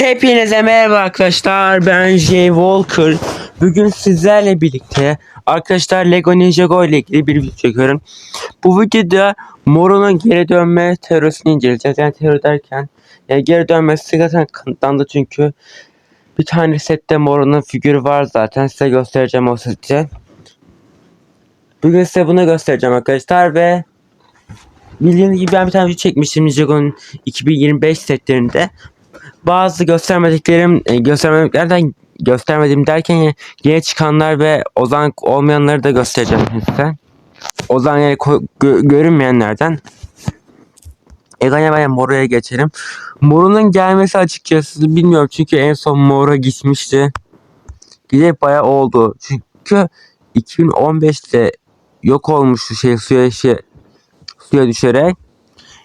Hepinize merhaba arkadaşlar. Ben Jay Walker. Bugün sizlerle birlikte arkadaşlar Lego Ninjago ile ilgili bir video çekiyorum. Bu videoda Moro'nun geri dönme teorisini inceleyeceğiz. Yani teori derken yani geri dönmesi zaten kanıtlandı çünkü bir tane sette Moro'nun figürü var zaten. Size göstereceğim o seti. Bugün size bunu göstereceğim arkadaşlar ve Bildiğiniz gibi ben bir tane video çekmiştim Ninjago'nun 2025 setlerinde bazı göstermediklerim e, göstermediklerden göstermedim derken yeni çıkanlar ve ozan olmayanları da göstereceğim size. Ozan yani gö- görünmeyenlerden. Eganya ben Moro'ya geçelim. Moro'nun gelmesi açıkçası bilmiyorum çünkü en son Moro gitmişti. Gidip bayağı oldu. Çünkü 2015'te yok olmuştu şey suya şey suya düşerek.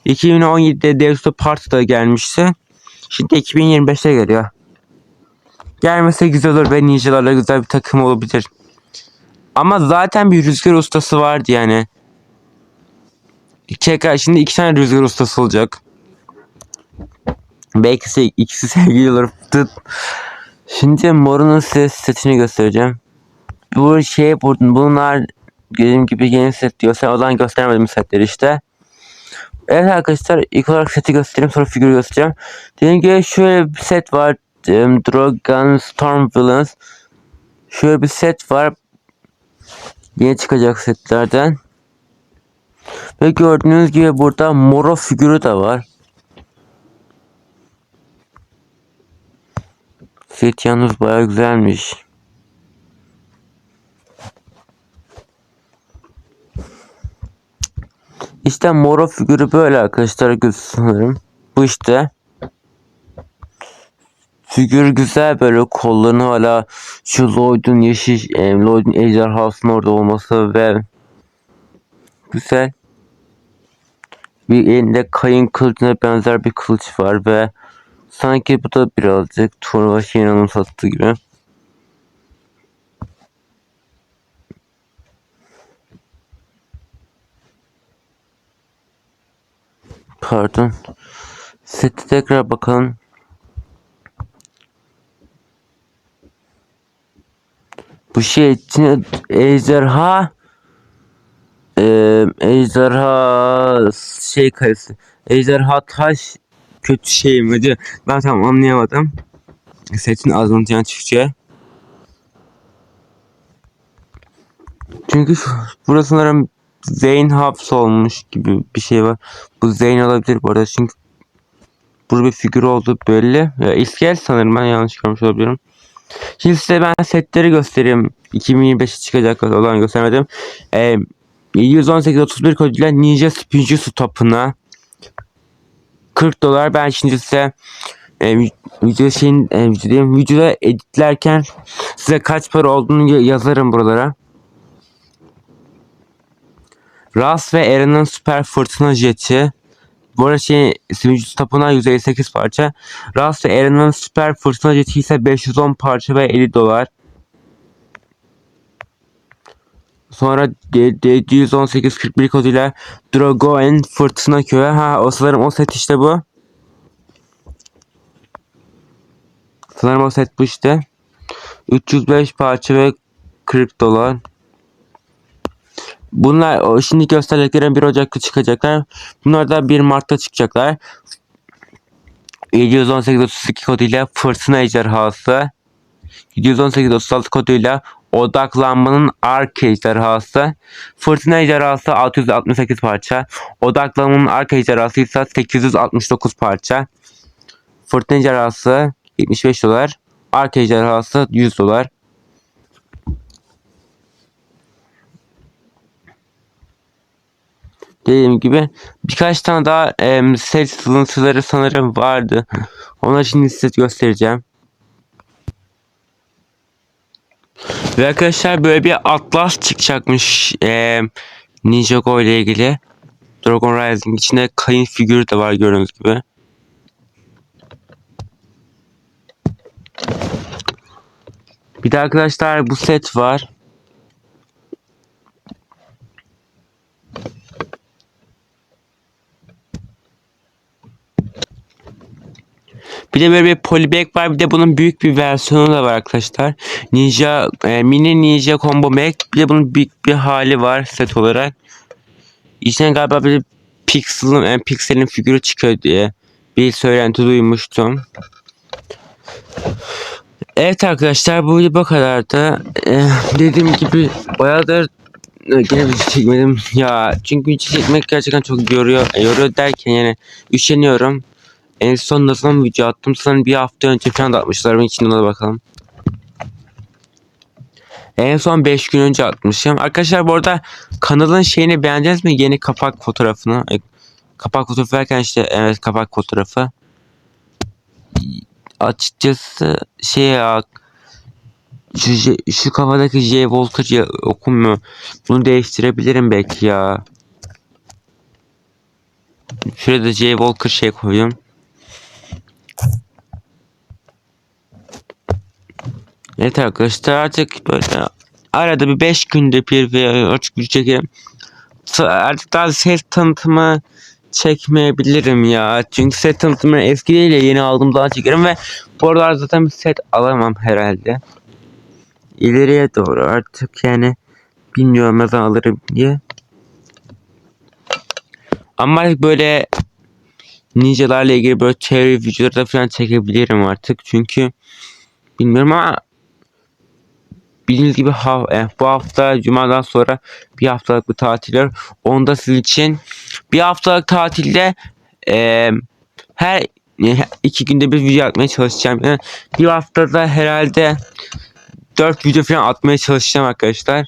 2017'de Devsu Park'ta gelmişti. Şimdi 2025'te geliyor. Gelmese güzel olur ve ninjalarla güzel bir takım olabilir. Ama zaten bir rüzgar ustası vardı yani. Tekrar şimdi iki tane rüzgar ustası olacak. Belki se- ikisi sevgili olur. Şimdi Morun'un size setini göstereceğim. Bu şey bu- bunlar dediğim gibi yeni set diyorsa o zaman göstermedim setleri işte. Evet arkadaşlar ilk olarak seti göstereyim sonra figürü göstereceğim. Dediğim gibi şöyle bir set var. Um, Drogon Storm Villains. Şöyle bir set var. Yeni çıkacak setlerden. Ve gördüğünüz gibi burada Moro figürü de var. Set yalnız baya güzelmiş. İşte Moro figürü böyle arkadaşlar göz sanırım. Bu işte. Figür güzel böyle kollarını hala şu Lloyd'un yeşil e, Lloyd'un ejderhasının orada olması ve güzel. Bir elinde kayın kılıcına benzer bir kılıç var ve sanki bu da birazcık turnuva şeyini anımsattı gibi. Pardon. Seti tekrar bakalım. Bu şey içine ejderha eee ejderha şey karesi ejderha taş kötü şey mi diyor. Ben tam anlayamadım. Setin azıntıyan Türkçe. Çünkü şu, burası sanırım Zeyn Hubs olmuş gibi bir şey var. Bu Zeyn olabilir bu arada çünkü burada bir figür oldu belli. Ya, iskelet sanırım ben yanlış görmüş olabilirim. Şimdi size ben setleri göstereyim. 2025'e çıkacak olan göstermedim. Ee, 718-31 koduyla Ninja Spinjitzu topuna 40 dolar. Ben şimdi size e, video şeyin e, video diyeyim, videoda editlerken size kaç para olduğunu ya- yazarım buralara. Ras ve Eren'in süper fırtına jeti. Bu arada şey Spinjitzu tapınağı 158 parça. Ras ve Eren'in süper fırtına jeti ise 510 parça ve 50 dolar. Sonra D- D11841 koduyla Drogoen Fırtına Köyü. Ha o sanırım o set işte bu. Sanırım o set bu işte. 305 parça ve 40 dolar. Bunlar şimdi gösterdiklerim 1 Ocak'ta çıkacaklar. Bunlar da 1 Mart'ta çıkacaklar. 718-32 koduyla Fırtına Ejderhası. 718-36 koduyla Odaklanmanın Ark Ejderhası. Fırtına Ejderhası 668 parça. Odaklanmanın Ark Ejderhası ise 869 parça. Fırtına Ejderhası 75 dolar. Ark Ejderhası 100 dolar. Dediğim gibi birkaç tane daha em, set sızıntıları sanırım vardı. Ona şimdi size göstereceğim. Ve arkadaşlar böyle bir atlas çıkacakmış em, Ninjago ile ilgili. Dragon Rising içinde kayın figürü de var gördüğünüz gibi. Bir de arkadaşlar bu set var. Bir de böyle bir polybag var. Bir de bunun büyük bir versiyonu da var arkadaşlar. Ninja e, mini Ninja Combo Mac. Bir de bunun büyük bir hali var set olarak. İçinden galiba bir Pixel'ın e, Pixel'in figürü çıkıyor diye bir söylenti duymuştum. Evet arkadaşlar bu bu kadardı. Ee, dediğim gibi bayağıdır gene video çekmedim ya çünkü video çekmek gerçekten çok yoruyor yoruyor derken yani üşeniyorum en son ne zaman video attım? Sanırım bir hafta önce falan da atmışlar. Ben içinden de bakalım. En son 5 gün önce atmışım. Arkadaşlar bu arada kanalın şeyini beğendiniz mi? Yeni kapak fotoğrafını. E, kapak fotoğrafı derken işte evet kapak fotoğrafı. Açıkçası şey ya şu, şu kafadaki J Walker ya, okunmuyor. Bunu değiştirebilirim belki ya. Şuraya da J Walker şey koyayım. Evet arkadaşlar artık böyle arada bir 5 günde bir veya açık bir çekerim. Artık daha set tanıtımı çekmeyebilirim ya. Çünkü set tanıtımı eski değil ya yeni aldım daha çekerim ve bu aralar zaten bir set alamam herhalde. İleriye doğru artık yani bilmiyorum ne zaman alırım diye. Ama böyle ninjalarla ilgili böyle çevre videoları da falan çekebilirim artık çünkü bilmiyorum ama bildiğiniz gibi ha, eh, bu hafta cumadan sonra bir haftalık bir tatil var. Onda sizin için bir haftalık tatilde eh, her eh, iki günde bir video atmaya çalışacağım. Yani bir haftada herhalde 4 video falan atmaya çalışacağım arkadaşlar.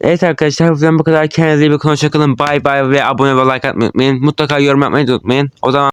Evet arkadaşlar bu bu kadar. Kendinize iyi bakın. Hoşçakalın. Bay bay ve abone ve like atmayı unutmayın. Mutlaka yorum yapmayı unutmayın. O zaman